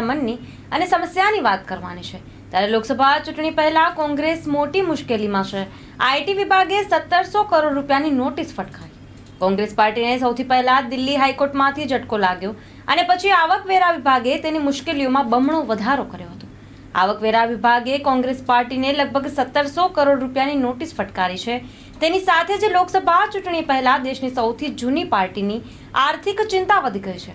મનની અને સમસ્યાની વાત કરવાની છે. ત્યારે લોકસભા ચૂંટણી પહેલા કોંગ્રેસ મોટી મુશ્કેલીમાં છે. આઈટી વિભાગે સત્તરસો કરોડ રૂપિયાની નોટિસ ફટકારી. કોંગ્રેસ પાર્ટીને સૌથી પહેલા દિલ્હી હાઈકોર્ટમાંથી ઝટકો લાગ્યો અને પછી આવકવેરા વિભાગે તેની મુશ્કેલીઓમાં બમણો વધારો કર્યો હતો. આવકવેરા વિભાગે કોંગ્રેસ પાર્ટીને લગભગ સત્તરસો કરોડ રૂપિયાની નોટિસ ફટકારી છે. તેની સાથે જ લોકસભા ચૂંટણી પહેલા દેશની સૌથી જૂની પાર્ટીની આર્થિક ચિંતા વધી ગઈ છે.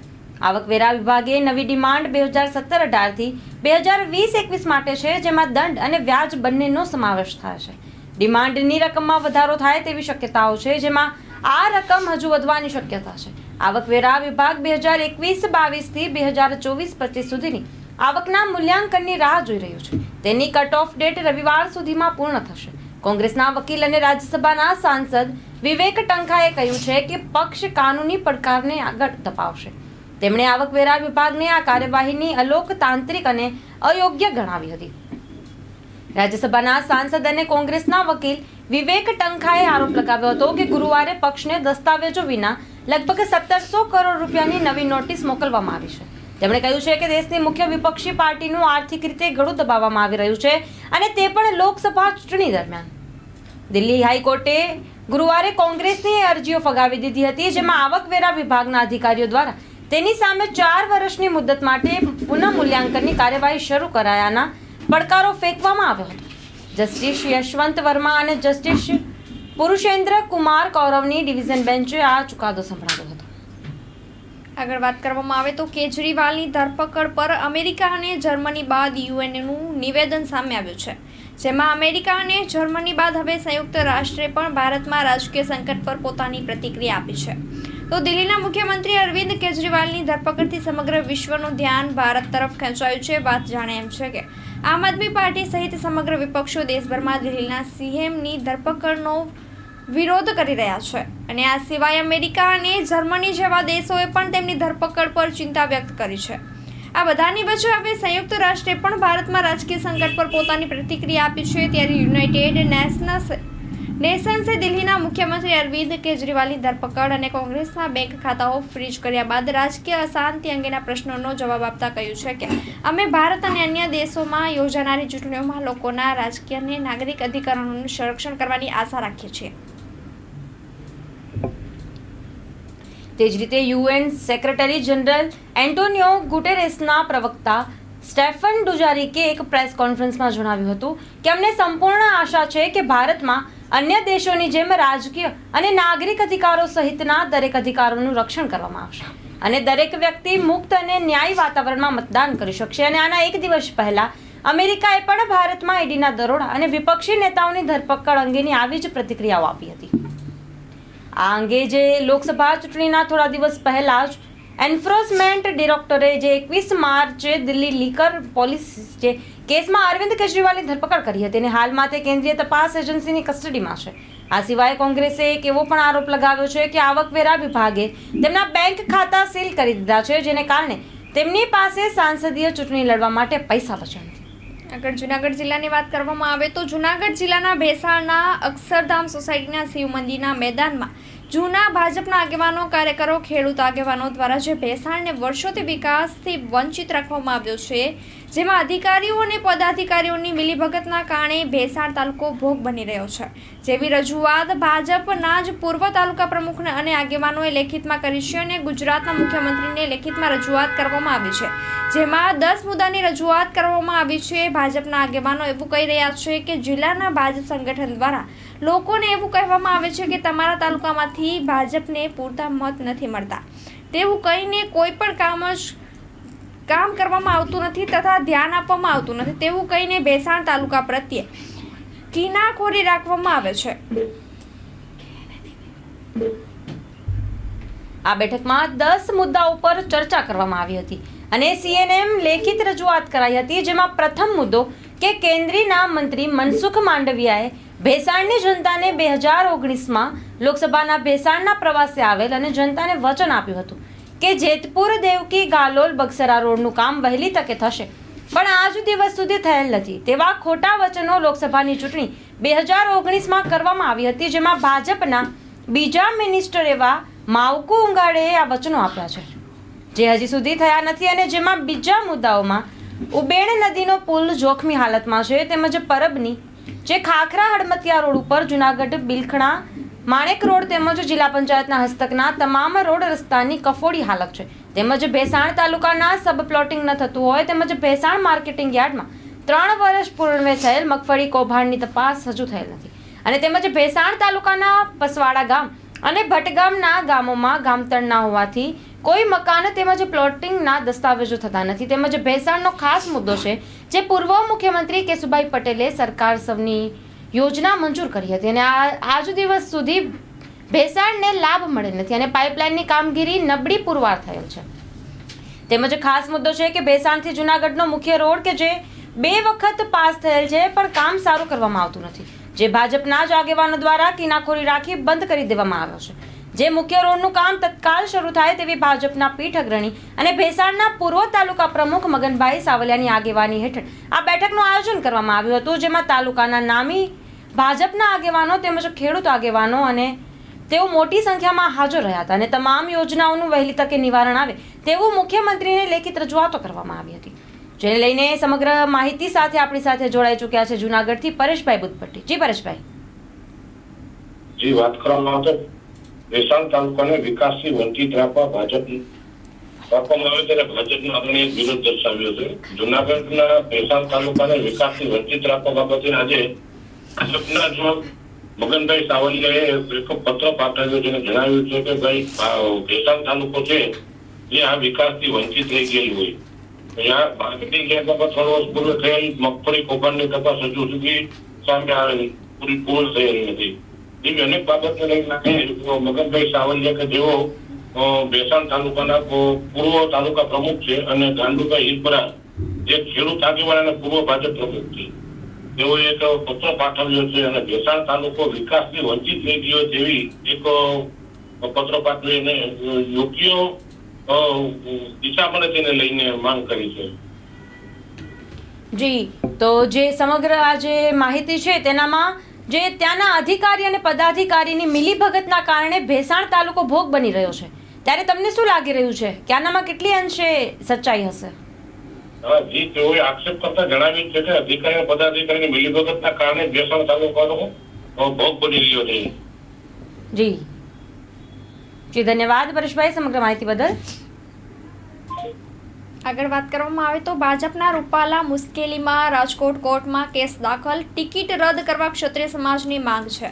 આવકવેરા વિભાગે નવી ડિમાન્ડ બે હજાર સત્તર અઢારથી બે હજાર વીસ એકવીસ માટે છે, જેમાં દંડ અને વ્યાજ બંનેનો સમાવેશ થશે. ડિમાન્ડની રકમમાં વધારો થાય તેવી શક્યતાઓ છે, જેમાં આ રકમ હજુ વધવાની શક્યતા છે. આવકવેરા વિભાગ બે હજાર એકવીસ બાવીસથી બે હજાર ચોવીસ પચીસ સુધીની આવકના મૂલ્યાંકનની રાહ જોઈ રહ્યું છે. તેની કટ ઓફ ડેટ રવિવાર સુધીમાં પૂર્ણ થશે. કોંગ્રેસના વકીલ અને રાજ્યસભાના સાંસદ વિવેક ટંકાએ કહ્યું છે કે પક્ષ કાનૂની પડકારને આગળ ધપાવશે. તેમણે આવકવેરા વિભાગને આ કાર્યવાહીની અલોકતાંત્રિક અને અયોગ્ય ગણાવી હતી. રાજ્યસભાના સાંસદ અને કોંગ્રેસના વકીલ વિવેક ટંખાએ આરોપ લગાવ્યો હતો કે ગુરુવારે પક્ષને દસ્તાવેજો વિના લગભગ સત્તરસો કરોડ રૂપિયાની નવી નોટિસ મોકલવામાં આવી છે. તેમણે કહ્યું છે કે દેશની મુખ્ય વિપક્ષી પાર્ટીનું આર્થિક રીતે ઘણું દબાવવામાં આવી રહ્યું છે અને તે પણ લોકસભા ચૂંટણી દરમિયાન. દિલ્હી હાઈકોર્ટે ગુરુવારે કોંગ્રેસની અરજીઓ ફગાવી દીધી હતી, જેમાં આવકવેરા વિભાગના અધિકારીઓ દ્વારા તેની સામે ચાર વર્ષની મુદ્દત માટે પુનઃ મૂલ્યાંકનની કાર્યવાહી શરૂ કરાયાના પડકારો ફેંકવામાં આવ્યો હતો. જસ્ટિસ યશવંત વર્મા અને જસ્ટિસ પુરુષેન્દ્ર કુમાર કૌરવની ડિવિઝન બેન્ચે આ ચુકાદો સંભળાવ્યો હતો. આગળ વાત કરવામાં આવે તો કેજરીવાલની ધરપકડ પર અમેરિકા અને જર્મની બાદ યુએનનું નિવેદન સામે આવ્યું છે. જેમાં અમેરિકા અને જર્મની બાદ હવે સંયુક્ત રાષ્ટ્રે પણ ભારતમાં રાજકીય સંકટ પર પોતાની પ્રતિક્રિયા આપી છે. તો દિલ્હીના મુખ્યમંત્રી અરવિંદ કેજરીવાલની ધરપકડથી સમગ્ર વિશ્વનું ધ્યાન ભારત તરફ ખેંચાયું છે. વાત જાણે એમ છે કે આમ આદમી પાર્ટી સહિત સમગ્ર વિપક્ષો દેશભરમાં દિલ્હીના સીએમની ધરપકડનો વિરોધ કરી રહ્યા છે. અને આ સિવાય અમેરિકા અને જર્મની જેવા દેશોએ પણ તેમની ધરપકડ પર ચિંતા વ્યક્ત કરી છે. આ બધાની વચ્ચે હવે સંયુક્ત રાષ્ટ્રે પણ ભારતમાં રાજકીય સંકટ પર પોતાની પ્રતિક્રિયા આપી છે. ત્યારે યુનાઇટેડ નેશન્સ નેશન્સે દિલ્હીના મુખ્યમંત્રી અરવિંદ કેજરીવાલની ધરપકડ અને કોંગ્રેસના બેંક ખાતાઓ ફ્રીજ કર્યા બાદ રાજકીય અશાંતિ અંગેના પ્રશ્નોનો જવાબ આપતા કહ્યું છે કે અમે ભારત અને અન્ય દેશોમાં યોજાનારી ચૂંટણીઓમાં લોકોના રાજકીય અને નાગરિક અધિકારોનું સંરક્ષણ કરવાની આશા રાખીએ છીએ. તે જ રીતે યુએન સેક્રેટરી જનરલ એન્ટોનિયો ગુટેરેસના પ્રવક્તા સ્ટેફન ડુજારિકે એક પ્રેસ કોન્ફરન્સમાં જણાવ્યું હતું કે અમને સંપૂર્ણ આશા છે કે ભારતમાં અન્ય દેશોની જેમ રાજકીય અને નાગરિક અધિકારો સહિતના દરેક અધિકારોનું રક્ષણ કરવામાં આવશે. અને દરેક વ્યક્તિ મુક્ત અને ન્યાયી વાતાવરણમાં મતદાન કરી શકશે. અને આના એક દિવસ પહેલા અમેરિકાએ પણ ભારતમાં ઈડીના દરોડા અને વિપક્ષી નેતાઓની ધરપકડ અંગેની આવી જ પ્રતિક્રિયાઓ આપી હતી. આ અંગે જે લોકસભા ચૂંટણીના થોડા દિવસ પહેલા જ એન્ફોર્સમેન્ટ ડિરેક્ટરે જે એકવીસ માર્ચે દિલ્હી લીકર પોલીસ જે કેસમાં અરવિંદ કેજરીવાલની ધરપકડ કરી હતી અને હાલમાં તે કેન્દ્રીય તપાસ એજન્સીની કસ્ટડીમાં છે. આ સિવાય કોંગ્રેસે એક એવો પણ આરોપ લગાવ્યો છે કે આવકવેરા વિભાગે તેમના બેંક ખાતા સીલ કરી દીધા છે, જેને કારણે તેમની પાસે સાંસદીય ચૂંટણી લડવા માટે પૈસા બચ્યા નથી. આગળ જુનાગઢ જિલ્લાની વાત કરવામાં આવે તો જુનાગઢ જિલ્લાના ભેસાણના અક્ષરધામ સોસાયટીના શિવ મંદિરના મેદાનમાં જૂના ભાજપના આગેવાનો, કાર્યકરો, ખેડૂત આગેવાનો દ્વારા જે ભેસાણને વર્ષોથી વિકાસથી વંચિત રાખવામાં આવ્યો છે જેમાં અધિકારીઓ અને પદાધિકારીઓની મિલીભગતના કારણે ભેસાણ તાલુકો ભોગ બની રહ્યો છે. જેવી રજૂઆત ભાજપના જ પૂર્વ તાલુકા પ્રમુખને અને આગેવાનોએ લેખિતમાં કરી છે અને ગુજરાતના મુખ્યમંત્રીને લેખિતમાં રજૂઆત કરવામાં આવી છે. જેમાં દસ મુદ્દાની રજૂઆત કરવામાં આવી છે. ભાજપના આગેવાનો એવું કહી રહ્યા છે કે જિલ્લાના ભાજપ સંગઠન દ્વારા લોકોને એવું કહેવામાં આવે છે કે તમારા તાલુકામાંથી ભાજપને પૂરતા મત નથી મળતા. તેવું કહીને કોઈ પણ કામ જ કામ કરવામાં આવતું નથી તથા ધ્યાન આપવામાં આવતું નથી. તેવું કહીને ભેસાણ તાલુકા પ્રત્યે કિનાખોરી રાખવામાં આવે છે. આ બેઠકમાં દસ મુદ્દા ઉપર ચર્ચા કરવામાં આવી હતી અને સીએનએમ લેખિત રજૂઆત કરાઈ હતી, જેમાં પ્રથમ મુદ્દો કે કેન્દ્રીયના મંત્રી મનસુખ માંડવિયાએ ભેસાણની જનતાને બે હજાર ઓગણીસમાં લોકસભાના ભેસાણના પ્રવાસે આવેલ અને જનતાને વચન આપ્યું હતું. કે જેતપુર દેવકી ગાલોલ બક્સરા રોડનું કામ વહેલી તકે થશે. પણ આજ દિવસ સુધી થયેલ નથી. તેવા ખોટા વચનો લોકસભાની ચૂંટણી બે હજાર ઓગણીસમાં કરવામાં આવી હતી, જેમાં ભાજપના બીજા મિનિસ્ટર એવા માવકુ ઉંગાડેએ આ વચનો આપ્યા છે. જે હજી સુધી થયા નથી અને જેમાં બીજા મુદ્દાઓમાં ઉબેણ નદીનો પુલ જોખમી હાલતમાં છે, તેમજ પરબની જે ખાખરા હડમતિયા રોડ ઉપર જુનાગઢ, બિલખણા માણેક રોડ તેમજ જિલ્લા પંચાયતના હસ્તકના તમામ રોડ રસ્તાની કફોડી હાલત છે. તેમજ ભેસાણ તાલુકાના સબ પ્લોટિંગ ન થતું હોય તેમજ ભેસાણ માર્કેટિંગ યાર્ડમાં ત્રણ વર્ષ પૂર્વે થયેલ મગફળી કૌભાંડની તપાસ હજુ થયેલ નથી. અને તેમજ ભેસાણ તાલુકાના પસવાડા ગામ અને ભટગામના ગામોમાં ગામતળના હોવાથી કોઈ મકાન તેમજ પ્લોટિંગના દસ્તાવેજો થતા નથી. તેમજ ભેસાણનો ખાસ મુદ્દો છે જે પૂર્વ મુખ્યમંત્રી કેશુભાઈ પટેલે સરકાર સૌની યોજના મંજૂર કરી હતી અને આ આજ દિવસ સુધી ભેસાણને લાભ મળેલ નથી અને પાઇપલાઇનની કામગીરી નબળી પુરવાર થયેલ છે. તેમજ ખાસ મુદ્દો છે કે ભેસાણથી જુનાગઢનો મુખ્ય રોડ કે જે બે વખત પાસ થયેલ છે, પણ કામ સારું કરવામાં આવતું નથી. જે ભાજપના જ આગેવાનો દ્વારા કિનાખોરી રાખી બંધ કરી દેવામાં આવ્યો છે. જે મુખ્ય રોડનું કામ તત્કાલ શરૂ થાય તેવી ભાજપના પીઠ અગ્રણી અને ભેસાણના પૂર્વ તાલુકા પ્રમુખ મગનભાઈ સાવલિયાની આગેવાની હેઠળ આ બેઠકનું આયોજન કરવામાં આવ્યું હતું, જેમાં તાલુકાના નામી ભાજપના આગેવાનો તેમજ ખેડૂત આગેવાનો અને તેઓ મોટી સંખ્યામાં હાજર રહ્યા હતા અને તમામ યોજનાઓનું વહેલી તકે નિવારણ આવે તેવું મુખ્યમંત્રીને લેખિત રજૂઆતો કરવામાં આવી હતી. જેને લઈને સમગ્ર માહિતી સાથે આપણી સાથે જોડાઈ ચૂક્યા છે જુનાગઢથી પરેશભાઈ બુદ્ધપટ્ટી જી પરેશભાઈ. જી, વાત કરવામાં આવતો વેસાણ તાલુકાને વિકાસથી વંચિત રાખવા ભાજપ રાખવામાં આવે ત્યારે ભાજપનો આપણે વિરોધ દર્શાવ્યો છે. જુનાગઢના વેસાણ તાલુકાને વિકાસથી વંચિત રાખવા બાબતે આજે ભાજપના જો મગનભાઈ સાવલિયાએ એક પત્ર પાઠવ્યો છે જણાવ્યું છે કે ભાઈ ભેસાણ તાલુકો છે, જે આ વિકાસથી વંચિત થઈ ગયેલું હોય. સાવલિયા કે જેઓ ભેસાણ તાલુકાના પૂર્વ તાલુકા પ્રમુખ છે અને ગાંડુભાઈ હિરપરા જે ખેડૂત આગેવાન અને પૂર્વ ભાજપ પ્રમુખ છે. તેઓએ એક પત્ર પાઠવ્યો છે અને ભેસાણ તાલુકો વિકાસથી વંચિત થઈ ગયો તેવી એક પત્ર પાઠવીને યોગ્ય દિશા મળે તેને લઈને માંગ કરી છે. જી, તો જે સમગ્ર આ જે માહિતી છે તેનામાં જે ત્યાંના અધિકારી અને પદાધિકારીની મિલીભગતના કારણે ભેસાણ તાલુકો ભોગ બની રહ્યો છે. ત્યારે તમને શું લાગી રહ્યું છે? કે આનામાં કેટલી અંશે સચ્ચાઈ હશે? જી તેઓએ આક્ષેપ કરતા જણાવ્યું છે કે અધિકારી પદાધિકારીની મિલીભગતના કારણે ભેસાણ તાલુકાનો ભોગ બની રહ્યો છે. જી. જી ધન્યવાદ પરેશભાઈ સમગ્ર માહિતી બદલ. આગળ વાત કરવામાં આવે તો ભાજપના રૂપાલા મુશ્કેલીમાં રાજકોટ કોર્ટમાં કેસ દાખલ. ટિકિટ રદ કરવા ક્ષત્રિય સમાજની માંગ છે.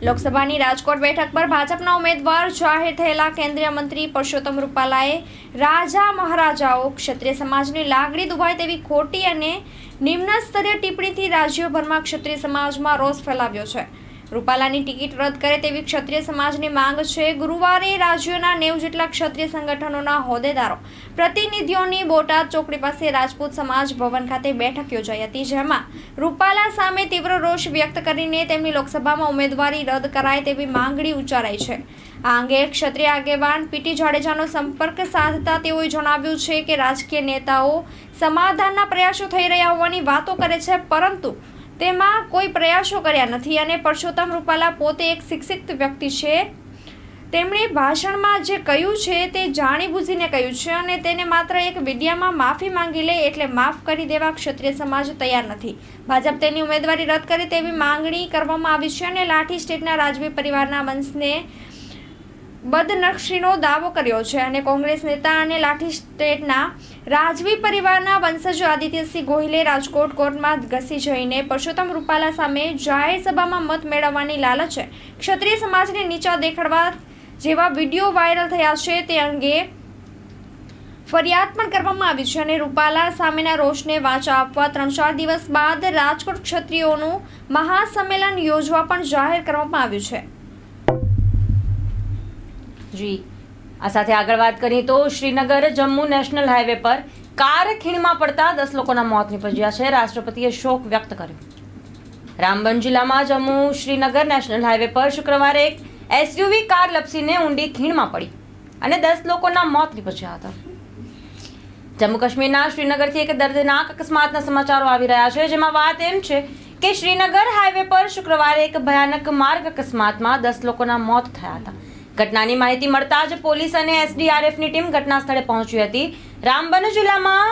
લોકસભાની રાજકોટ બેઠક પર ભાજપના ઉમેદવાર જાહેર થયેલા કેન્દ્રીય મંત્રી પરસોત્તમ રૂપાલાએ રાજા મહારાજાઓ ક્ષત્રિય સમાજની લાગણી દુભાય તેવી ખોટી અને નિમ્ન સ્તરીય ટિપ્પણીથી રાજ્યભરમાં ક્ષત્રિય સમાજમાં રોષ ફેલાવ્યો છે. રૂપાલાની ટિકિટ રદ કરે તેવી ક્ષત્રિય સમાજની માંગ છે. ગુરુવારે રાજ્યના નેવ જેટલા ક્ષત્રિય સંગઠનોના હોદ્દેદારો, પ્રતિનિધિઓની બોટાદ ચોકડી પાસે રાજપૂત સમાજ ભવન ખાતે બેઠક યોજાઈ હતી, જેમાં રૂપાલા સામે તીવ્ર રોષ વ્યક્ત કરીને તેમની લોકસભામાં ઉમેદવારી રદ કરાય તેવી માંગણી ઉચ્ચારાઈ છે. આ અંગે ક્ષત્રિય આગેવાન પીટી જાડેજાનો સંપર્ક સાધતા તેઓએ જણાવ્યું છે કે રાજકીય નેતાઓ સમાધાનના પ્રયાસો થઈ રહ્યા હોવાની વાતો કરે છે, પરંતુ તેમાં કોઈ પ્રયાસો કર્યા નથી અને પરસોત્તમ રૂપાલા પોતે એક શિક્ષિત વ્યક્તિ છે. તેમણે ભાષણમાં જે કહ્યું છે તે જાણીબૂજીને કહ્યું છે અને તેને માત્ર એક મીડિયામાં માફી માંગી લે એટલે માફ કરી દેવા ક્ષત્રિય સમાજ તૈયાર નથી. ભાજપ તેની ઉમેદવારી રદ કરે તેવી માંગણી કરવામાં આવી છે અને લાઠી સ્ટેટના રાજવી પરિવારના વંશને બદનક્ષીનો દાવો કર્યો છે અને કોંગ્રેસ નેતા અને લાઠી સ્ટેટના રાજવી પરિવારના વંશજ આદિત્યસિંહ ગોહિલે રાજકોટ કોર્ટમાં ઘસી જઈને પરસોત્તમ રૂપાલા સામે જાહેર સભામાં મત મેળવવાની લાલચે ક્ષત્રિય સમાજને નીચા દેખાડવા જેવા વીડિયો વાયરલ થયા છે તે અંગે ફરિયાદ પણ કરવામાં આવી છે અને રૂપાલા સામેના રોષને વાંચા આપવા ત્રણ ચાર દિવસ બાદ રાજકોટ ક્ષત્રિયોનું મહાસંમેલન યોજવા પણ જાહેર કરવામાં આવ્યું છે. જી. આ સાથે આગળ વાત કરીએ તો શ્રીનગર જમ્મુ નેશનલ હાઈવે પર કાર ખીણમાં પડતા દસ લોકોના મોત નીપજ્યા છે. રાષ્ટ્રપતિએ શોક વ્યક્ત કર્યો. રામબન જિલ્લામાં જમ્મુ શ્રીનગર નેશનલ હાઈવે પર શુક્રવારે એક એસયુવી કાર લપસીને ઊંડી ખીણમાં પડી અને દસ લોકોના મોત નીપજ્યા હતા. જમ્મુ કાશ્મીરના શ્રીનગરથી એક દર્દનાક અકસ્માતના સમાચારો આવી રહ્યા છે. જેમાં વાત એમ છે કે શ્રીનગર હાઈવે પર શુક્રવારે એક ભયાનક માર્ગ અકસ્માતમાં દસ લોકોના મોત થયા હતા. ઘટનાની માહિતી મળતા જ પોલીસ અને એસડીઆરએફની ટીમ ઘટના સ્થળે પહોંચી હતી. રામબન જિલ્લામાં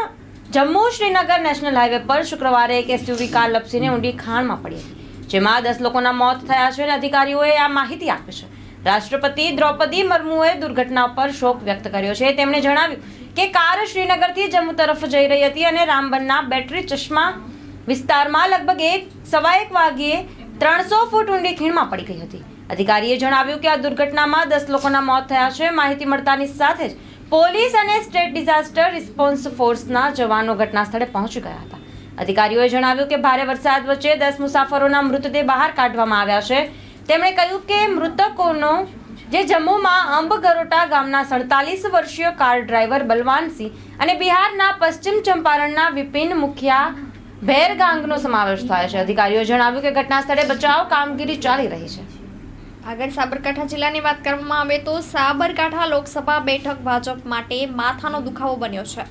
જમ્મુ શ્રીનગર નેશનલ હાઈવે પર શુક્રવારે એક એસયુવી કાર લપસીને ઊંડી ખાણમાં પડી હતી, જેમાં દસ લોકોના મોત થયા છે અને અધિકારીઓએ આ માહિતી આપી છે. રાષ્ટ્રપતિ દ્રૌપદી મુર્મુએ દુર્ઘટના પર શોક વ્યક્ત કર્યો છે. તેમણે જણાવ્યું કે કાર શ્રીનગરથી જમ્મુ તરફ જઈ રહી હતી અને રામબનના બેટરી ચશ્મા વિસ્તારમાં લગભગ એક સવા એક વાગ્યે ત્રણસો ફૂટ ઊંડી ખીણમાં પડી ગઈ હતી. અધિકારીએ જણાવ્યું કે આ દુર્ઘટનામાં દસ લોકોના મોત થયા છે. માહિતી મળતાની સાથે જ પોલીસ અને સ્ટેટ ડિઝાસ્ટર રિસ્પોન્સ ફોર્સના જવાનો ઘટના સ્થળે પહોંચી ગયા હતા. અધિકારીઓએ જણાવ્યું કે ભારે વરસાદ વચ્ચે દસ મુસાફરોના મૃતદેહ બહાર કાઢવામાં આવ્યા છે. તેમણે કહ્યું કે મૃતકોનો જે જમ્મુમાં અંબગરોટા ગામના સડતાલીસ વર્ષીય કાર ડ્રાઈવર બલવાનસિંહ અને બિહારના પશ્ચિમ ચંપારણના વિપિન મુખિયા ભેરગાંગનો સમાવેશ થાય છે. અધિકારીઓએ જણાવ્યું કે ઘટના સ્થળે બચાવ કામગીરી ચાલી રહી છે. આગળ સાબરકાંઠા જિલ્લાની વાત કરવામાં આવે તો સાબરકાંઠા લોકસભા બેઠક ભાજપ માટે માથાનો દુખાવો બન્યો છે.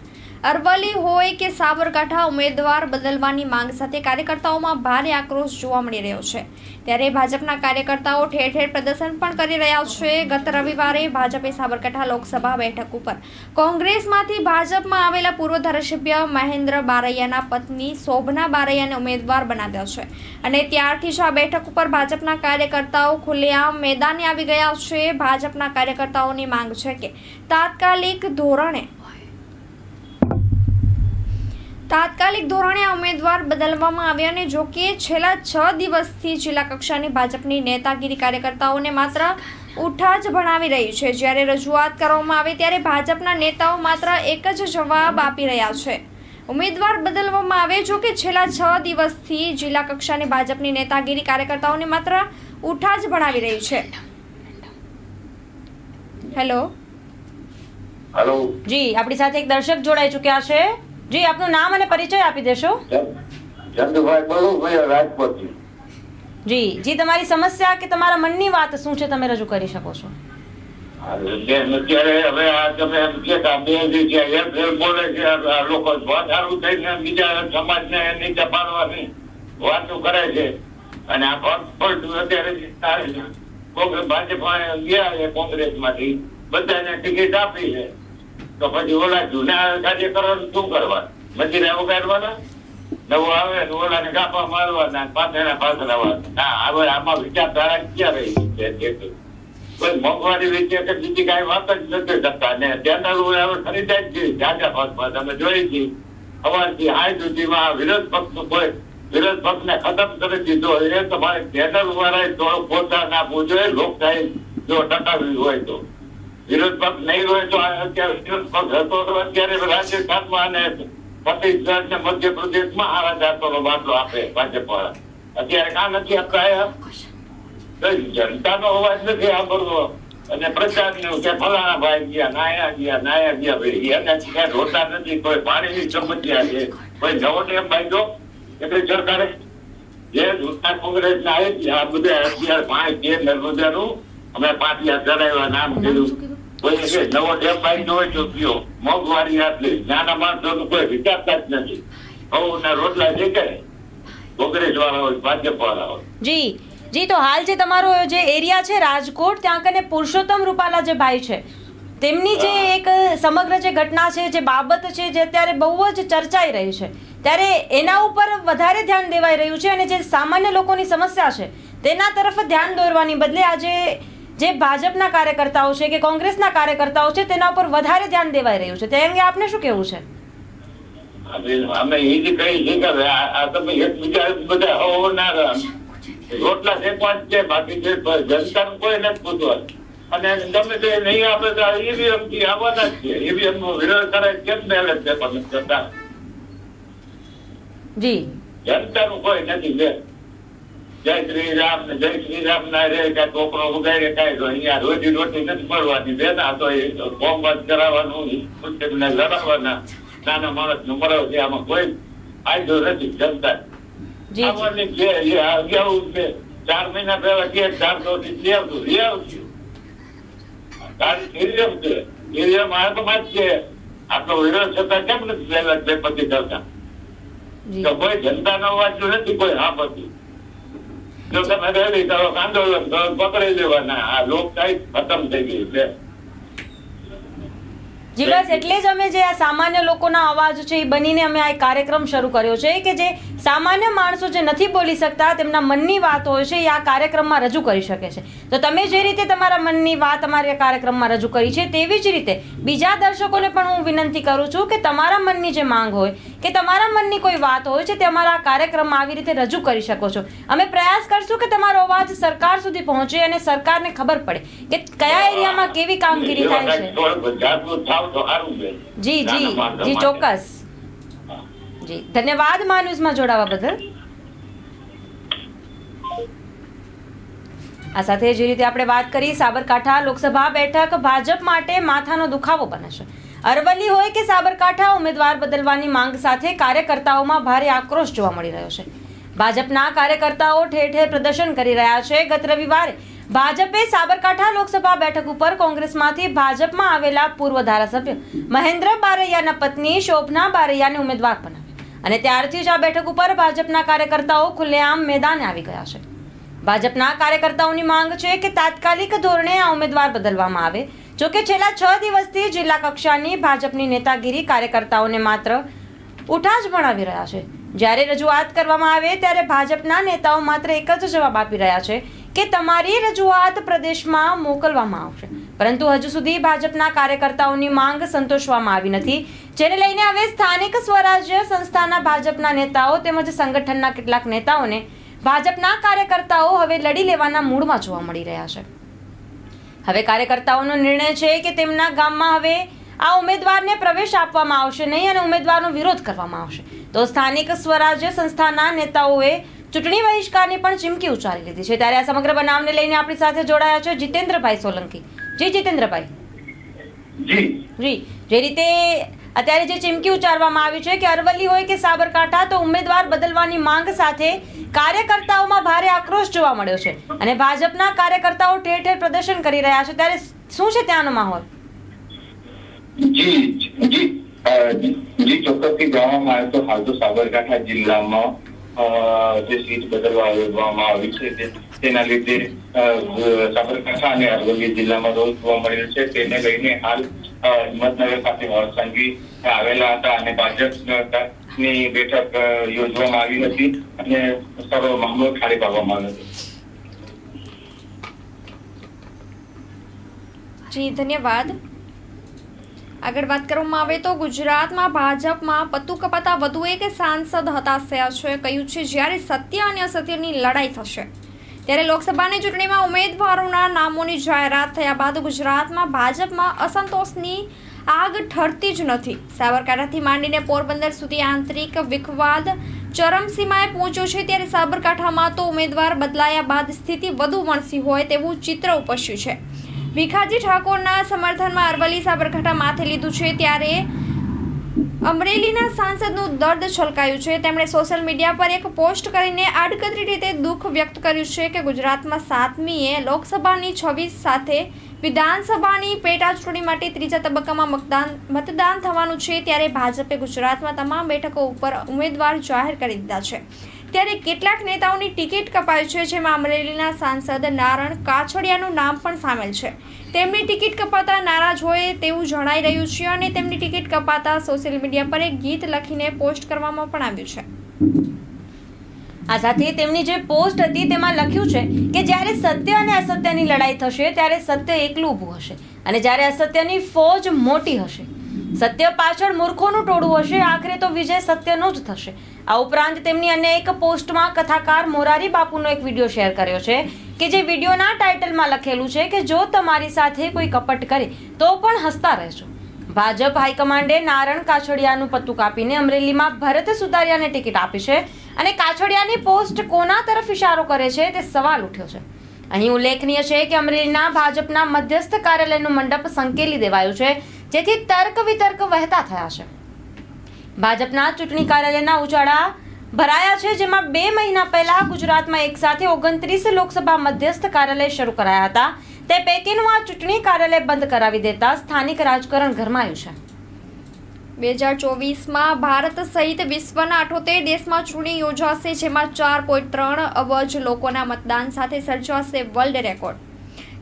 અરવલ્લી હોય કે સાબરકાંઠા, ઉમેદવાર બદલવાની માંગ સાથે કાર્યકર્તાઓમાં ભારે આક્રોશ જોવા મળી રહ્યો છે. ત્યારે ભાજપના કાર્યકર્તાઓ ઠેર ઠેર પ્રદર્શન પણ કરી રહ્યા છે. ગત રવિવારે ભાજપે સાબરકાંઠા લોકસભા બેઠક ઉપર કોંગ્રેસમાંથી ભાજપમાં આવેલા પૂર્વ ધારાસભ્ય મહેન્દ્ર બારૈયાના પત્ની શોભના બારૈયાને ઉમેદવાર બનાવ્યા છે. અને ત્યારથી જ આ બેઠક ઉપર ભાજપના કાર્યકર્તાઓ ખુલ્લેઆમ મેદાને આવી ગયા છે. ભાજપના કાર્યકર્તાઓની માંગ છે કે તાત્કાલિક ધોરણે તાત્કાલિક ધોરણે ઉમેદવાર બદલવામાં આવ્યા અને જો કે છેલ્લા છ દિવસથી જિલ્લા કક્ષાની ભાજપની નેતાગીરી કાર્યકર્તાઓને માત્ર ઉઠા જ ભણાવી રહી છે. જ્યારે રજૂઆત કરવામાં આવે ત્યારે ભાજપના નેતાઓ માત્ર એક જ જવાબ આપી રહ્યા છે. ઉમેદવાર બદલવામાં આવે જો કે છેલ્લા છ દિવસથી જિલ્લા કક્ષાની ભાજપની નેતાગીરી કાર્યકર્તાઓને માત્ર ઉઠા જ ભણાવી રહી છે. હેલો? હેલો? જી આપણી સાથે એક દર્શક જોડાઈ ચૂક્યા છે. જી આપનું નામ અને પરિચય આપી દેશો. ચંદુભાઈ બોલું ભાઈ રાજકોટ જી જી તમારી સમસ્યા કે તમારા મનની વાત શું છે તમે રજૂ કરી શકો છો? અત્યારે હવે આ તમે એમ કે કે બે જે છે એમ એમ બોલે છે આ લોકો વધારું થઈને બીજા સમાજને નીચે પાડવાની વાતો કરે છે. અને આ ભક્ત અત્યારે કોંગ્રેસ ભાજપા ગયા છે કોંગ્રેસમાંથી બધાને ટિકિટ આપી છે. તો પછી ઓલા જૂના કાર્યકરોને શું કરવા? મજીરા કાઢવાના? નવું આવે તો ઓલાને કાપા મારવાના પાછળ પાછળ ના, હવે આમાં વિચારધારા ક્યાં રહી છે? તે તો. કોઈ મોંઘવારી વિશે કે બીજી કાંઈ વાત જ નથી કરતા. ને ચેનલ હવે ખરીદાય છે જાજા ભાગમાં. તમે જોઈ છે, સવારથી હાઈ સુધીમાં વિરોધ પક્ષ કોઈ વિરોધ પક્ષને ખતમ કરી દીધો એ તમારે ચેનલ વાળાએ થોડું પ્રોત્સાહન આપવું જોઈએ લોકશાહી જો ટકાવી હોય તો. વિરોધ પક્ષ નહીં હોય તો અત્યારે વિરોધ પક્ષ હતો તો અત્યારે રાજસ્થાનમાં અને છત્તીસગઢ ને મધ્યપ્રદેશમાં આવા જાતોનો બાટલો આપે ભાજપ વાળા અત્યારે કા નથી આપતા જનતાનો અવાજ નથી સાંભળવો અને પ્રચારનું કે ફલાણા ભાઈ ગયા, નાયા ગયા નાયા ગયા ભાઈ. એને ક્યાંય રોતા નથી. કોઈ પાણીની સમસ્યા છે. કોઈ નવો ટેમ બાંધ્યો એટલે સરકારે જે જૂના કોંગ્રેસ ના આ બધા અત્યારે પાણી તેર નર્મદાનું, અમે પાટિયા ચડાવ્યા, નામ કર્યું. કે નવો ડેમ હોય તો કયો? મોંઘવારી આટલી નાના માણસોનું કોઈ વિચારતા જ નથી. ઘઉંના રોટલા જે કે કોંગ્રેસ વાળા હોય ભાજપ વાળા હોય. જી. જી તો હાલ જે તમારો જે એરિયા છે રાજકોટ ત્યાં કને પુરુષોત્તમ રૂપાલા જે ભાઈ છે તેમની જે એક સમગ્ર જે ઘટના છે જે બાબત છે જે અત્યારે બહુ જ ચર્ચાઈ રહી છે ત્યારે એના ઉપર વધારે ધ્યાન દેવાઈ રહ્યું છે અને જે સામાન્ય લોકોની સમસ્યા છે તેના તરફ ધ્યાન દોરવાની બદલે આજે જે ભાજપના કાર્યકર્તાઓ છે કે કોંગ્રેસના કાર્યકર્તાઓ છે તેના ઉપર વધારે ધ્યાન દેવાઈ રહ્યું છે. તે અંગે આપને શું કેવું છે? અમે એ જ કહી છે કે આ તમે એકબીજા બધા હવો ના રોટલા શેકવા જ છે બાકી જે જનતાનું કોઈ નથી પૂછવા. અને ગમે તે નહીં આપે તો ઈવીએમથી આવવાના જ છે. ઈવીએમ નો વિરોધ કરે કેમ બેલેન્સ પેપર નથી કરતા જી. જનતાનું કોઈ નથી બે જય શ્રી રામ જય શ્રી રામ ના રે કઈ છોકરો ઉગાડે કઈ અહીંયા રોજી રોટી નથી મળવાની. બેન તો એ કોમવાદ કરાવવાનું ને લડાવવાના. નાના માણસનું મરાવ છે આમાં કોઈ ફાયદો નથી જનતા જી જી. આવવાની છે એ અગિયાર છે. ચાર મહિના પહેલા કે ચાર તારી સીરિયમ છે. સીરિયમ હાથમાં જ છે. આટલો વિરોધ છતાં કેમ નથી પહેલા બે પછી કરતા? તો કોઈ જનતાનો અવાજ નથી કોઈ હા પછી. જો તમે રેડી કરો, આંદોલન પકડી લેવાના. આ લોકશાહી ખતમ થઈ ગઈ છે જી એટલે જ અમે જે આ સામાન્ય લોકોના અવાજ છે એ બનીને અમે આ કાર્યક્રમ શરૂ કર્યો છે કે જે સામાન્ય માણસો જે નથી બોલી શકતા, તેમના મનની વાત હોય છે એ આ કાર્યક્રમમાં રજૂ કરી શકે છે. તો તમે જે રીતે તમારા મનની વાત અમારે કાર્યક્રમમાં રજૂ કરી છે તેવી જ રીતે બીજા દર્શકોને પણ હું વિનંતી કરું છું કે તમારા મનની જે માંગ હોય કે તમારા મનની કોઈ વાત હોય છે, તે અમારા કાર્યક્રમમાં આવી રીતે રજૂ કરી શકો છો. અમે પ્રયાસ કરશું કે તમારો અવાજ સરકાર સુધી પહોંચે અને સરકારને ખબર પડે કે કયા એરિયામાં કેવી કામગીરી થાય છે. જી જી જી, ચોક્કસ. જી, ધન્યવાદ મા જોડાવા બદલ. આ સાથે જે રીતે આપણે વાત કરી, સાબરકાંઠા લોકસભા બેઠક ભાજપ માટે માથાનો દુખાવો બને છે. અરવલ્લી હોય કે સાબરકાંઠા, ઉમેદવાર બદલવાની માંગ સાથે કાર્યકર્તાઓમાં ભારે આક્રોશ જોવા મળી રહ્યો છે. ભાજપના કાર્યકર્તાઓ ઠેર ઠેર પ્રદર્શન કરી રહ્યા છે. ગત રવિવારે ભાજપે સાબરકાંઠા લોકસભા બેઠક ઉપર કોંગ્રેસમાંથી ભાજપમાં આવેલા પૂર્વ ધારાસભ્ય મહેન્દ્ર બારૈયાના પત્ની શોભના બારૈયાને ઉમેદવાર બનાવ્યા અને ત્યારથી જ આ બેઠક ઉપર ભાજપના કાર્યકર્તાઓ ખુલ્લેઆમ મેદાને આવી ગયા છે. ભાજપના કાર્યકર્તાઓની માંગ છે કે તાત્કાલિક ધોરણે આ ઉમેદવાર બદલવામાં આવે જો કે છેલ્લા છ દિવસથી જિલ્લા કક્ષાની ભાજપની નેતાગીરી કાર્યકર્તાઓને માત્ર ઉઠા જ ભણાવી રહ્યા છે. જ્યારે રજૂઆત કરવામાં આવે ત્યારે ભાજપના નેતાઓ માત્ર એક જ જવાબ આપી રહ્યા છે કે તમારી રજૂઆત પ્રદેશમાં મોકલવામાં આવશે. પરંતુ હજુ સુધી ભાજપના કાર્યકર્તાઓની માંગ સંતોષવામાં આવી નથી. જેને લઈને હવે સ્થાનિક સ્વરાજ્ય સંસ્થાના ભાજપના નેતાઓ તેમજ સંગઠનના કેટલાક નેતાઓને ભાજપના કાર્યકર્તાઓ હવે લડી લેવાના મૂડમાં જોવા મળી રહ્યા છે. હવે કાર્યકર્તાઓનો નિર્ણય છે કે તેમના ગામમાં હવે આ ઉમેદવારને પ્રવેશ આપવામાં આવશે નહીં અને ઉમેદવારનો વિરોધ કરવામાં આવશે. તો સ્થાનિક સ્વરાજ્ય સંસ્થાના નેતાઓએ ચૂંટણી બહિષ્કારની પણ ચીમકી ઉચ્ચારી લીધી છે. ત્યારે આ સમગ્ર બનાવને લઈને આપણી સાથે જોડાયા છે જીતેન્દ્રભાઈ સોલંકી. જી જીતેન્દ્રભાઈ. જી. જી. જે રીતે અત્યારે જે ચીમકી ઉચ્ચારવામાં આવી છે કે અરવલ્લી હોય કે સાબરકાંઠા, તો ઉમેદવાર બદલવાની માંગ સાથે કાર્યકર્તાઓમાં ભારે આક્રોશ જોવા મળ્યો છે અને ભાજપના કાર્યકર્તાઓ ઠેર ઠેર પ્રદર્શન કરી રહ્યા છે. ત્યારે શું છે ત્યાંનો માહોલ? જી જી જી ચોક્કસથી જણાવવામાં આવે તો હાલ તો સાબરકાંઠા જિલ્લામાં જે સીટ બદલવા આવવામાં આવી છે તેના લીધે સાબરકાંઠા અને અરવલ્લી જિલ્લામાં રોલ જોવા મળ્યો છે. તેને લઈને હાલ હિંમતનગર ખાતે સંઘવી આવેલા હતા અને ભાજપની બેઠક યોજવામાં આવી હતી અને સર્વ મામલો ખાલી પાડવામાં આવ્યો હતો. જી, ધન્યવાદ. આગળ વાત કરવામાં આવે તો ગુજરાતમાં ભાજપમાં પતુ કપાતા વધુ એક સાંસદ હતાશ થયા છે. કહ્યું છે, જ્યારે સત્ય અને અસત્યની લડાઈ થશે. ત્યારે લોકસભાની ચૂંટણીમાં ઉમેદવારોના નામોની જાહેરાત થયા બાદ ગુજરાતમાં ભાજપમાં અસંતોષની આગ ઠરતી જ નથી. સાબરકાંઠાથી માંડીને પોરબંદર સુધી આંતરિક વિખવાદ ચરમસીમાએ પહોંચ્યો છે. ત્યારે સાબરકાંઠામાં તો ઉમેદવાર બદલાયા બાદ સ્થિતિ વધુ વણસી હોય તેવું ચિત્ર ઉપસ્યું છે. ભીખાજી ઠાકોરના સમર્થનમાં અરવલ્લી સાબરકાંઠા માથે લીધું છે. ત્યારે અમરેલીના સાંસદનું દર્દ છલકાયું છે. તેમણે સોશિયલ મીડિયા પર એક પોસ્ટ કરીને આડકતરી રીતે દુઃખ વ્યક્ત કર્યું છે કે ગુજરાતમાં સાતમીએ લોકસભાની છવ્વીસ સાથે વિધાનસભાની પેટા ચૂંટણી માટે ત્રીજા તબક્કામાં મતદાન મતદાન થવાનું છે, ત્યારે ભાજપે ગુજરાતમાં તમામ બેઠકો ઉપર ઉમેદવાર જાહેર કરી દીધા છે. ત્યારે કેટલાક નેતાઓની ટિકિટ કપાઈ છે, જેમાં અમરેલીના સાંસદ નારણ કાછડિયાનું નામ પણ સામેલ છે. તેમની ટિકિટ કપાતા નારાજ હોય તેવું જણાઈ રહ્યું છે અને તેમની ટિકિટ કપાતા સોશિયલ મીડિયા પર એક ગીત લખીને પોસ્ટ કરવામાં પણ આવ્યું છે. આ સાથે તેમની જે પોસ્ટ હતી તેમાં લખ્યું છે કે જ્યારે સત્ય અને અસત્યની લડાઈ થશે ત્યારે સત્ય એકલું ઊભું હશે અને જ્યારે અસત્યની ફોજ મોટી હશે સત્ય પાછળ મૂર્ખોનું ટોળું હશે, આખરે તો વિજય સત્યનો જ થશે. આ ઉપરાંત તેમની અન્ય એક પોસ્ટમાં કથાકાર મોરારી બાપુનો એક વીડિયો શેર કર્યો છે કે જે વિડીયોના ટાઇટલમાં લખેલું છે કે જો તમારી સાથે કોઈ કપટ કરે, તો પણ હસતા રહેજો. ભાજપ હાઈકમાન્ડે નારણ કાછડિયાનું પત્તું કાપીને અમરેલીમાં ભરત સુતારિયાને ટિકિટ આપી છે અને કાછડિયાની પોસ્ટ કોના તરફ ઇશારો કરે છે તે સવાલ ઉઠ્યો છે. અહીં ઉલ્લેખનીય છે કે અમરેલીના ભાજપના મધ્યસ્થ કાર્યાલયનું મંડપ સંકેલી દેવાયું છે જેથી તર્ક વિતર્ક વહેતા થયા છે. ભાજપના ચૂંટણી કાર્યાલયના ઉજાળા ભરાયા છે, જેમાં બે મહિના પહેલા ગુજરાતમાં એકસાથે ઓગણત્રીસ લોકસભા મધ્યસ્થ કાર્યાલય શરૂ કરાયા હતા. તે પૈકીનું આ ચૂંટણી કાર્યાલય બંધ કરાવી દેતા સ્થાનિક રાજકારણ ગરમાયું છે. બે હજાર ચોવીસમાં ભારત સહિત વિશ્વના અઠોતેર દેશમાં ચૂંટણી યોજાશે, જેમાં ચાર પોઈન્ટ ત્રણ અબજ લોકોના મતદાન સાથે સર્જાશે વર્લ્ડ રેકોર્ડ.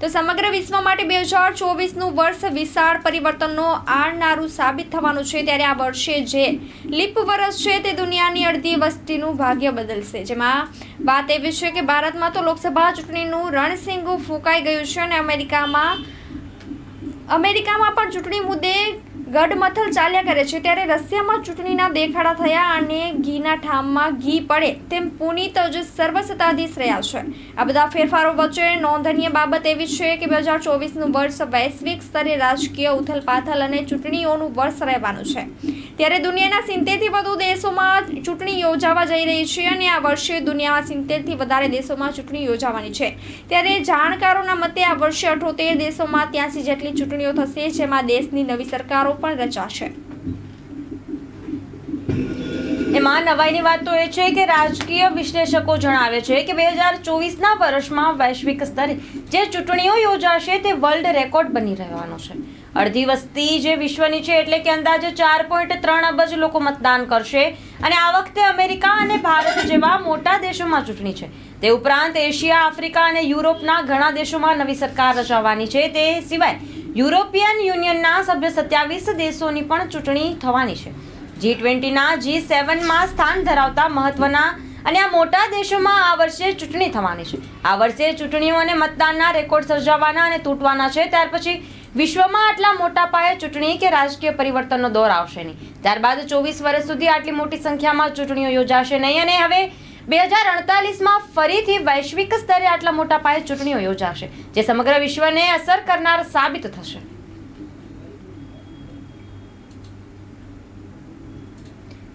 તો સમગ્ર વિશ્વ માટે બે હજાર ચોવીસનું વર્ષ વિશાળ પરિવર્તનનો આણનારું સાબિત થવાનું છે ત્યારે આ વર્ષે જે લીપ વર્ષ છે તે દુનિયાની અડધી વસ્તીનું ભાગ્ય બદલશે. જેમાં વાત એવી છે કે ભારતમાં તો લોકસભા ચૂંટણીનું રણસિંગું ફૂંકાઈ ગયું છે અને અમેરિકામાં અમેરિકામાં પણ ચૂંટણી મુદ્દે ગડમથલ ચાલ્યા કરે છે ત્યારે રશિયામાં ચૂંટણીના દેખાડા થયા અને ઘીના ઠામમાં ઘી પડે તેમ પુનિત જ સર્વસત્તાધીશ રહ્યા છે. આ બધા ફેરફારો વચ્ચે નોંધનીય બાબત એવી છે કે બે હજાર ચોવીસનું વર્ષ વૈશ્વિક સ્તરે રાજકીય ઉથલપાથલ અને ચૂંટણીઓનું વર્ષ રહેવાનું છે. ત્યારે દુનિયાના સિત્તેરથી વધુ દેશોમાં ચૂંટણી યોજાવા જઈ રહી છે અને આ વર્ષે દુનિયામાં સિત્તેરથી વધારે દેશોમાં ચૂંટણી યોજાવાની છે. ત્યારે જાણકારોના મતે આ વર્ષે અઠોતેર દેશોમાં ત્યાંસી જેટલી ચૂંટણીઓ થશે, જેમાં દેશની નવી સરકારો પણ રચાશે એમાં નવાઈની વાત તો એ છે કે રાજકીય વિશ્લેષકો જણાવે છે કે બે હજાર ચોવીસના વર્ષમાં વૈશ્વિક સ્તરે જે ચૂંટણીઓ યોજાશે તે વર્લ્ડ રેકોર્ડ બની રહેવાનો છે. અડધી વસ્તી જે વિશ્વની છે એટલે કે અંદાજે ચાર પોઈન્ટ ત્રણ અબજ લોકો મતદાન કરશે અને આ વખતે અમેરિકા અને ભારત જેવા મોટા દેશોમાં ચૂંટણી છે. તે ઉપરાંત એશિયા, આફ્રિકા અને યુરોપના ઘણા દેશોમાં નવી સરકાર રચાવાની છે. તે સિવાય યુરોપિયન યુનિયનના સભ્ય સત્યાવીસ દેશોની પણ ચૂંટણી થવાની છે. જી ટ્વેન્ટીના જી સેવનમાં સ્થાન ધરાવતા મહત્વના અને આ મોટા દેશોમાં આ વર્ષે ચૂંટણી થવાની છે. આ વર્ષે ચૂંટણીઓ અને મતદાનના રેકોર્ડ સર્જાવાના અને તૂટવાના છે. ત્યાર પછી વિશ્વમાં આટલા મોટા પાયે ચૂંટણી કે રાજકીય પરિવર્તનનો દોર આવશે નહીં. ત્યારબાદ ચોવીસ વર્ષ સુધી આટલી મોટી સંખ્યામાં ચૂંટણીઓ યોજાશે નહીં અને હવે બે હજાર અડતાલીસમાં ફરીથી વૈશ્વિક સ્તરે આટલા મોટા પાયે ચૂંટણીઓ યોજાશે, જે સમગ્ર વિશ્વને અસર કરનાર સાબિત થશે.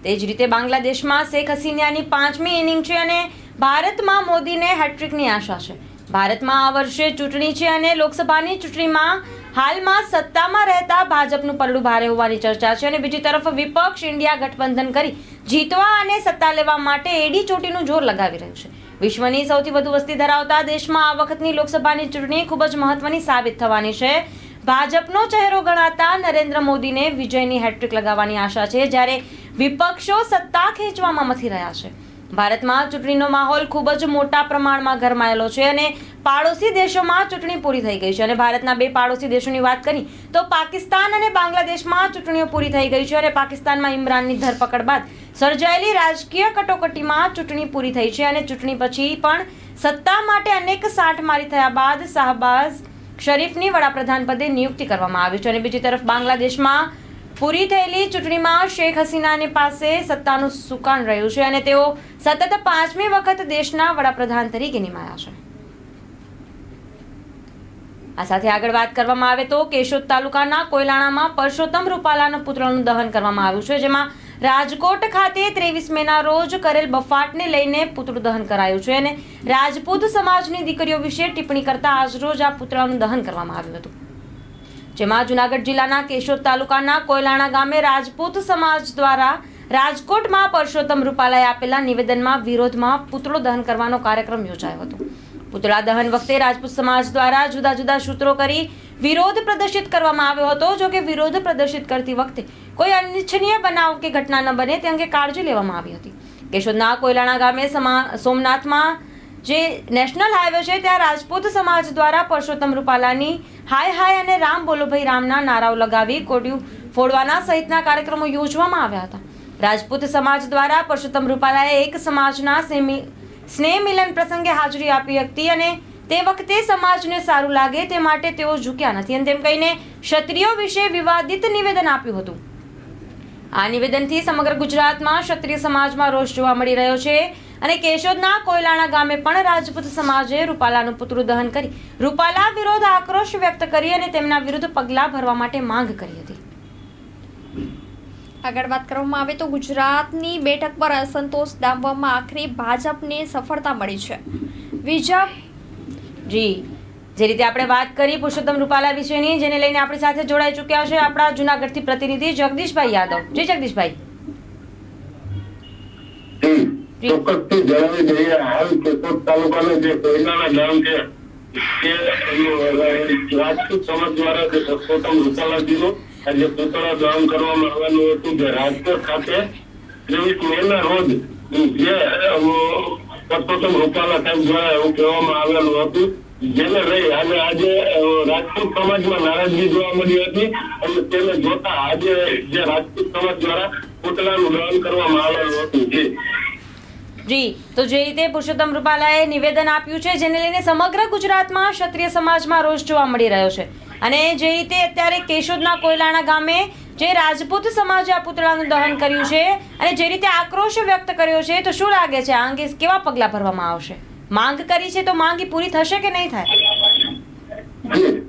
તે જ રીતે બાંગ્લાદેશમાં શેખ હસીનાની પાંચમી ઇનિંગ છે અને ભારતમાં મોદીને હેટ્રિકની આશા છે. ભારતમાં આ વર્ષે ચૂંટણી છે અને લોકસભાની ચૂંટણીમાં હાલમાં સત્તામાં રહેતા ભાજપનું પલડું ભારે હોવાની ચર્ચા છે અને બીજી તરફ વિપક્ષ ઇન્ડિયા ગઠબંધન કરી જીતવા અને સત્તા લેવા માટે એડી ચોટીનું જોર લગાવી રહ્યું છે. વિશ્વની સૌથી વધુ વસ્તી ધરાવતા દેશમાં આ વખતની લોકસભાની ચૂંટણી ખૂબ જ મહત્વની સાબિત થવાની છે. ભાજપનો ચહેરો ગણાતા નરેન્દ્ર મોદીને વિજયની હેટ્રિક લગાવવાની આશા છે, જ્યારે વિપક્ષો સત્તા ખેંચવામાં મથી રહ્યા છે. ભારતમાં ચૂંટણીનો માહોલ ખૂબ જ મોટા પ્રમાણમાં ગરમાયેલો છે અને પાડોશી દેશોમાં ચૂંટણી પૂરી થઈ ગઈ છે. અને ભારતના બે પાડોશી દેશોની વાત કરી, તો પાકિસ્તાન અને બાંગ્લાદેશમાં ચૂંટણીઓ પૂરી થઈ ગઈ છે અને પાકિસ્તાનમાં ઇમરાનની ધરપકડ બાદ સર્જાયેલી રાજકીય કટોકટીમાં ચૂંટણી પૂરી થઈ છે અને ચૂંટણી પછી પણ સત્તા માટે અનેક સાઠમારી થયા બાદ શાહબાઝ શરીફની વડાપ્રધાન પદે નિયુક્તિ કરવામાં આવી છે. અને બીજી તરફ બાંગ્લાદેશમાં પૂરી થયેલી ચૂંટણીમાં શેખ હસીનાની પાસે સત્તાનું સુકાન રહ્યું છે અને તેઓ સતત પાંચમી વખત દેશના વડાપ્રધાન તરીકે નિમાયા છે. આ સાથે આગળ વાત કરવામાં આવે તો કેશોદ તાલુકાના કોયલાણામાં પરસોત્તમ રૂપાલાના પુતળાનું દહન કરવામાં આવ્યું છે, જેમાં રાજકોટ ખાતે ત્રેવીસ મેના રોજ કરેલ બફાટને લઈને પુતળું દહન કરાયું છે અને રાજપૂત સમાજની દીકરીઓ વિશે ટિપ્પણી કરતા આજરોજ આ પુતળાનું દહન કરવામાં આવ્યું હતું. જેમાં જુનાગઢ જિલ્લાના કેશોદ તાલુકાના કોયલાણા ગામે રાજપૂત સમાજ દ્વારા રાજકોટમાં પરસોત્તમ રૂપાલાએ આપેલા નિવેદનમાં વિરોધમાં પુતળો દહન કરવાનો કાર્યક્રમ યોજાયો હતો. પુતળા દહન વખતે રાજપૂત સમાજ દ્વારા જુદા જુદા સૂત્રો કરી વિરોધ પ્રદર્શિત કરવામાં આવ્યો હતો. જો કે વિરોધ પ્રદર્શિત કરતી વખતે કોઈ અનિચ્છનીય બનાવ કે ઘટના ન બને તે અંગે કાળજી લેવામાં આવી હતી. કેશોદના કોયલાણા ગામે સમા સોમનાથમાં જે નેશનલ હાઈવે છે, ત્યાં રાજપૂત સમાજ દ્વારા પરસોત્તમ રૂપાલાની હાય હાય અને રામ બોલોભાઈ રામના નારાઓ લગાવી કોડિયું ફોડવાના સહિતના કાર્યક્રમો યોજવામાં આવ્યા હતા. રાજપૂત સમાજ દ્વારા પરસોત્તમ રૂપાલાએ એક સમાજના સ્નેહ મિલન પ્રસંગે હાજરી આપી હતી અને તે વખતે સમાજને સારું લાગે તે માટે તેઓ ઝૂક્યા નથી. અને તેમ કહીને ક્ષત્રિયો વિશે વિવાદિત નિવેદન આપ્યું હતું. આ નિવેદનથી સમગ્ર ગુજરાતમાં ક્ષત્રિય સમાજમાં રોષ જોવા મળી રહ્યો છે. અને કેશોદના કોયલાણા ગામે પણ રાજપૂત સમાજે રૂપાલાનું પુતળું દહન કરી રૂપાલા વિરોધ આક્રોશ વ્યક્ત કરી અને તેમના વિરુદ્ધ પગલાં ભરવા માટે માંગ કરી હતી. આગળ વાત કરવામાં આવે તો ગુજરાતની બેઠક પર અસંતોષ દામવામાં આખરે ભાજપને સફળતા મળી છે. બીજા જી જે રીતે આપણે વાત કરી પુરુષોત્તમ રૂપાલા વિશેની જેને લઈને આપણી સાથે જોડાઈ ચૂક્યા છે આપણા જુનાગઢથી પ્રતિનિધિ જગદીશભાઈ યાદવ. જી જગદીશભાઈ. ચોક્કસથી જણાવી દઈએ હાલ કેશોદ તાલુકાના જે કોયલાના ગામ છે રાજપૂત સમાજ દ્વારા જે પુરુષોત્તમ રૂપાલાજીનું આજે પૂતળા દહન કરવામાં આવવાનું હતું જે રાજકોટ ખાતે. ત્રેવીસ મે ના રોજ જે પુરુષોત્તમ રૂપાલા સાહેબ દ્વારા એવું કહેવામાં આવેલું હતું. જેને લઈ અને આજે રાજપૂત સમાજમાં નારાજગી જોવા મળી હતી અને તેને જોતા આજે જે રાજપૂત સમાજ દ્વારા પુતળાનું દહન કરવામાં આવેલું હતું. જી જી, તો જે રીતે પુરુષોત્તમ રૂપાલાએ નિવેદન આપ્યું છે, જેને લઈને સમગ્ર ગુજરાતમાં ક્ષત્રિય સમાજમાં રોષ જોવા મળી રહ્યો છે. અને જે રીતે અત્યારે કેશોદના કોયલાણા ગામે જે રાજપૂત સમાજે આ પુતળાનું દહન કર્યું છે અને જે રીતે આક્રોશ વ્યક્ત કર્યો છે, તો શું લાગે છે આ અંગે કેવા પગલાં ભરવામાં આવશે? માંગ કરી છે તો માંગ પૂરી થશે કે નહીં થાય?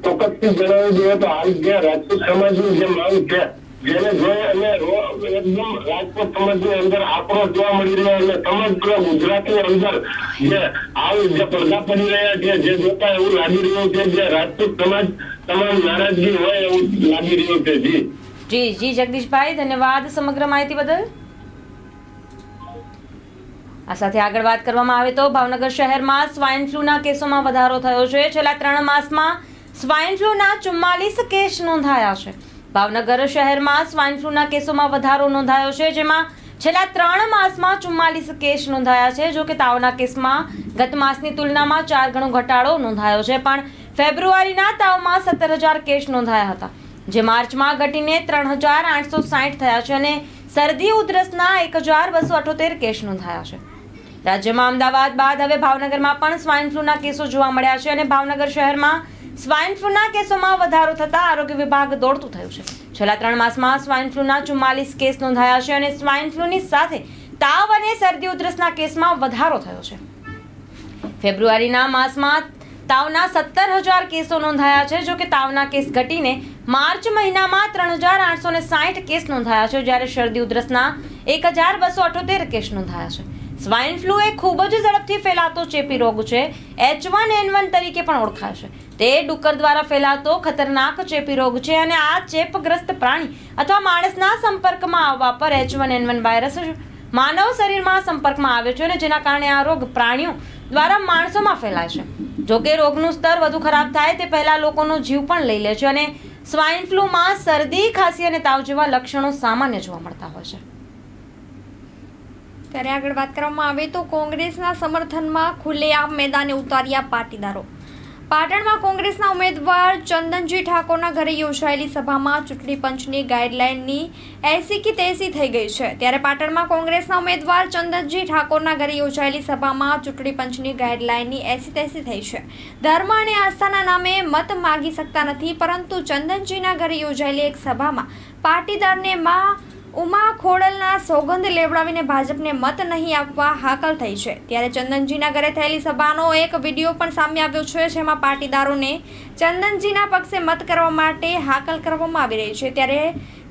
ચોક્કસથી જણાવી દઈએ તો હાલ જે રાજપૂત સમાજની જે માંગ છે જેને જોઈ અને એકદમ રાજકોટ સમાજની અંદર આક્રોશ જોવા મળી રહ્યો અને સમગ્ર ગુજરાતની અંદર જે આવી જે પડદા પડી રહ્યા છે, જે જોતા એવું લાગી રહ્યું છે જે રાજપૂત સમાજ તમામ નારાજગી હોય એવું લાગી રહ્યું છે. જી. જી જી, જગદીશભાઈ, ધન્યવાદ સમગ્ર માહિતી બદલ. આ સાથે આગળ વાત કરવામાં આવે તો ભાવનગર શહેરમાં સ્વાઇન ફ્લૂના કેસોમાં વધારો થયો છે. છેલ્લા ત્રણ માસમાં સ્વાઇન ફ્લૂના ચુમ્માલીસ કેસ નોંધાયા છે. ભાવનગર શહેરમાં સ્વાઇન ફ્લૂના કેસોમાં વધારો નોંધાયો છે, જેમાં છેલ્લા ત્રણ માસમાં ચુમ્માલીસ કેસ નોંધાયા છે. જો કે તાવના કેસમાં ગત માસની તુલનામાં ચાર ગણો ઘટાડો નોંધાયો છે, પણ ફેબ્રુઆરીના તાવમાં સત્તર હજાર કેસ નોંધાયા હતા, જે માર્ચમાં ઘટીને ત્રણ હજાર આઠસો સાઠ થયા છે અને શરદી ઉધરસના એક હજાર બસો અઠોતેર કેસ નોંધાયા છે. રાજ્યમાં અમદાવાદ બાદ હવે ભાવનગરમાં પણ સ્વાઇન ફ્લૂના કેસો જોવા મળ્યા છે અને ભાવનગર શહેરમાં સ્વાઇન ફ્લૂના કેસોમાં વધારો થતા આરોગ્ય વિભાગ દોડતું થયું છે. છેલ્લા ત્રણ માસમાં સ્વાઇન ફ્લૂના ચુમ્માલીસ કેસ નોંધાયા છે અને સ્વાઇન ફ્લૂની સાથે તાવ અને શરદી ઉધરસના કેસમાં વધારો થયો છે. ફેબ્રુઆરીના માસમાં તાવના સત્તર હજાર કેસો નોંધાયા છે જો કે તાવના કેસ ઘટીને માર્ચ મહિનામાં ત્રણ હજાર આઠસો ને સાઠ કેસ નોંધાયા છે, જ્યારે શરદી ઉધરસના એક હજાર બસો અઠોતેર કેસ નોંધાયા છે. સ્વાઇન ફ્લૂ એ ખૂબ જ ઝડપથી ફેલાતો ચેપી રોગ છે. એચ વન એન વન તરીકે પણ ઓળખાશે. તે ડુક્કર દ્વારા ફેલાતો ખતરનાક ચેપી રોગ છે અને આ ચેપગ્રસ્ત પ્રાણી અથવા માણસના સંપર્કમાં આવવા પર H one N one virus માનવ શરીરમાં સંપર્કમાં આવે છે અને જેના કારણે આ રોગ પ્રાણીઓ દ્વારા માણસોમાં ફેલાય છે જો કે રોગનું સ્તર વધુ ખરાબ થાય તે પહેલા લોકોનો જીવ પણ લઈ લે છે અને સ્વાઇન ફ્લૂમાં શરદી, ખાંસી અને તાવ જેવા લક્ષણો સામાન્ય જોવા મળતા હોય છે. ત્યારે આગળ વાત કરવામાં આવે તો કોંગ્રેસના સમર્થનમાં ખુલ્લેઆમ મેદાને ઉતાર્યા પાટીદારો. પાટણમાં કોંગ્રેસના ઉમેદવાર ચંદનજી ઠાકોરના ઘરે યોજાયેલી સભામાં ચૂંટણી પંચની ગાઈડલાઇનની એસી કે તેસી થઈ ગઈ છે. ત્યારે પાટણમાં કોંગ્રેસના ઉમેદવાર ચંદનજી ઠાકોરના ઘરે યોજાયેલી સભામાં ચૂંટણી પંચની ગાઈડલાઇનની એસી તેસી થઈ છે. ધર્મ અને આસ્થાના નામે મત માગી શકતા નથી, પરંતુ ચંદનજીના ઘરે યોજાયેલી એક સભામાં પાટીદારને માં ઉમા ખોડલના સોગંદ લેવડાવીને ભાજપને મત નહીં આપવા હાકલ થઈ છે. ત્યારે ચંદનજીના ઘરે થયેલી સભાનો એક વીડિયો પણ સામે આવ્યો છે, જેમાં પાટીદારોને ચંદનજીના પક્ષે મત કરવા માટે હાકલ કરવામાં આવી રહી છે. ત્યારે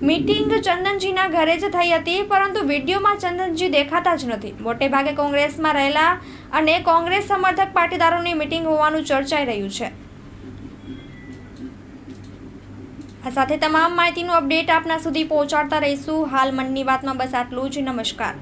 મિટિંગ ચંદનજીના ઘરે જ થઈ હતી, પરંતુ વિડીયોમાં ચંદનજી દેખાતા જ નથી. મોટે ભાગે કોંગ્રેસમાં રહેલા અને કોંગ્રેસ સમર્થક પાટીદારોની મિટિંગ હોવાનું ચર્ચાઈ રહ્યું છે. આ સાથે તમામ માહિતીનું અપડેટ આપના સુધી પહોંચાડતા રહીશું. હાલ મનની વાતમાં બસ આટલું જ. નમસ્કાર.